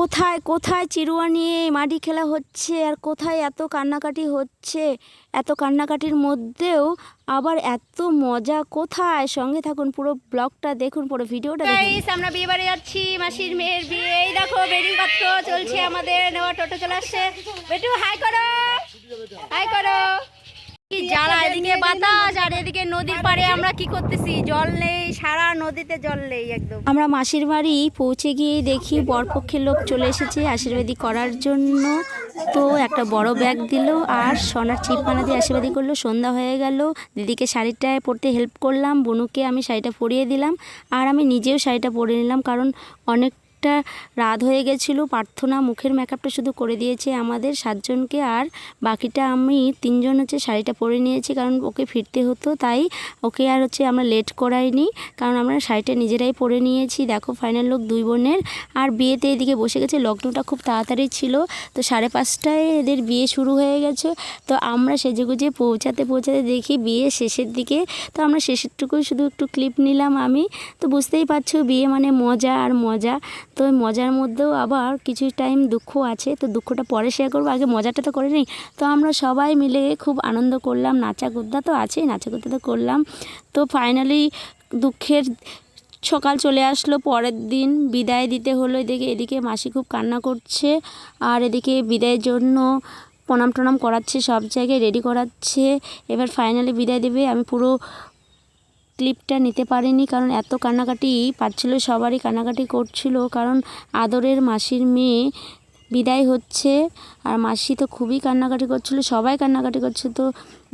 কোথায় কোথায় চিরুয়া নিয়ে মাটি খেলা হচ্ছে আর কোথায় এত কান্নাকাটি হচ্ছে? এত কান্নাকাটির মধ্যেও আবার এত মজা কোথায়? সঙ্গে থাকুন পুরো ব্লগটা দেখুন, পুরো ভিডিওটা আমরা বিয়ে বাড়ি যাচ্ছি, মাসির মেয়ের বিয়ে। এই দেখো, বেডিং পাত্র চলছে আমাদের, নেওয়া টোটো চলে আসছে। বেটু হাই করো। এদিকে বাতাস আর এদিকে নদীর পাড়ে আমরা কি করতেছি? জল নেই সারা নদীতে জল নেই একদম। আমরা মাসির বাড়ি পৌঁছে গিয়ে দেখি বরপক্ষের লোক চলে এসেছে আশীর্বাদী করার জন্য। তো একটা বড় ব্যাগ দিল আর সোনার চিপ মানা দিয়ে আশীর্বাদী করল। সন্ধ্যা হয়ে গেল দিদিকে শাড়িটা পরতে হেল্প করলাম বনুকে আমি শাড়িটা পরিয়ে দিলাম। আর আমি নিজেও শাড়িটা পরে নিলাম কারণ অনেকটা রাত হয়ে গেছিল। প্রার্থনা মুখের মেকআপটা শুধু করে দিয়েছে আমাদের সাতজনকে আর বাকিটা আমি তিনজন হচ্ছে শাড়িটা পরে নিয়েছি কারণ ওকে ফিরতে হতো, তাই ওকে আর হচ্ছে আমরা লেট করাইনি। কারণ আমরা শাড়িটা নিজেরাই পরে নিয়েছি। দেখো ফাইনাল লোক দুই বোনের। আর বিয়েতে এদিকে বসে গেছে, লগ্নটা খুব তাড়াতাড়ি ছিল। তো সাড়ে পাঁচটায় এদের বিয়ে শুরু হয়ে গেছে। তো আমরা সেজেগুজে পৌঁছাতে পৌঁছাতে দেখি বিয়ে শেষের দিকে। তো আমরা শেষেরটুকুই শুধু একটু ক্লিপ নিলাম আমি। তো বুঝতেই পারছ বিয়ে মানে মজা আর মজা। তো মজার মধ্যেও আবার কিছু টাইম দুঃখ আছে, তো দুঃখটা পরে শেয়ার করব। আগে মজাটা তো করে নিই। তো আমরা সবাই মিলে খুব আনন্দ করলাম। নাচা কুদ্দা তো আছেই, নাচা কুদ্দা তো করলাম। তো ফাইনালি দুঃখের সকাল চলে আসলো, পরের দিন বিদায় দিতে হলো। এদিকে এদিকে মাসি খুব কান্না করছে, আর এদিকে বিদায়ের জন্য প্রণাম টনাম করাচ্ছে, সব জায়গায় রেডি করাচ্ছে। এবার ফাইনালি বিদায় দেবে। আমি পুরো ক্লিপটা নিতে পারিনি কারণ এত কান্নাকাটি পাচ্ছিল, সবারই কান্নাকাটি করছিল। কারণ আদরের মাসির মেয়ে বিদায় হচ্ছে আর মাসি তো খুবই কান্নাকাটি করছিল, সবাই কান্নাকাটি করছে। তো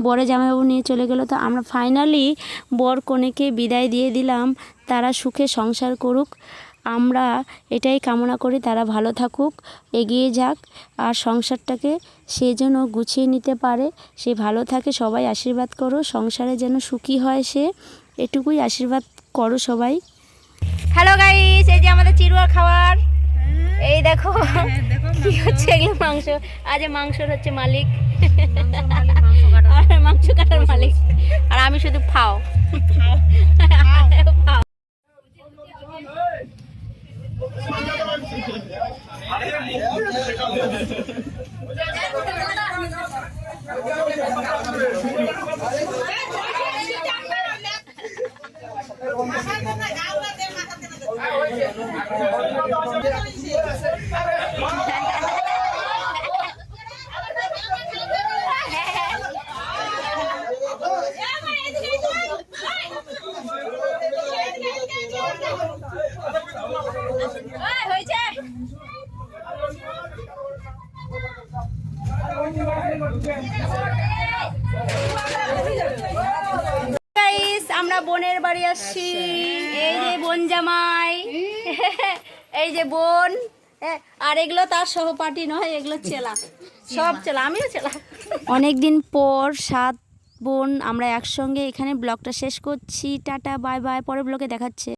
বরে জামাইবাবু নিয়ে চলে গেলো। তো আমরা ফাইনালি বর কনেকে বিদায় দিয়ে দিলাম, তারা সুখে সংসার করুক। আমরা এটাই কামনা করি, তারা ভালো থাকুক, এগিয়ে যাক আর সংসারটাকে সে যেন গুছিয়ে নিতে পারে। সে ভালো থাকে, সবাই আশীর্বাদ করো, সংসারে যেন সুখী হয় সে। এটুকুই আশীর্বাদ করো সবাই। হ্যালো গাইস এই যে আমাদের চিরুয়া খাবার এই দেখো কি হচ্ছে এগুলো মাংস? আজ মাংসর হচ্ছে মালিক। আর মাংস কাটার মালিক। আর আমি শুধু ফাও। ফাও। আমরা বোনের বাড়ি আসছি। এই যে বোন জামাই। এই যে বোন আর এগুলো তার সহপাঠী নয়, এগুলো চেলা। সব চেলা, আমিও চেলা। অনেকদিন পর সাত বোন, আমরা একসঙ্গে এখানে ব্লগটা শেষ করছি। টাটা, বাই বাই, পরের ব্লগে দেখাচ্ছে।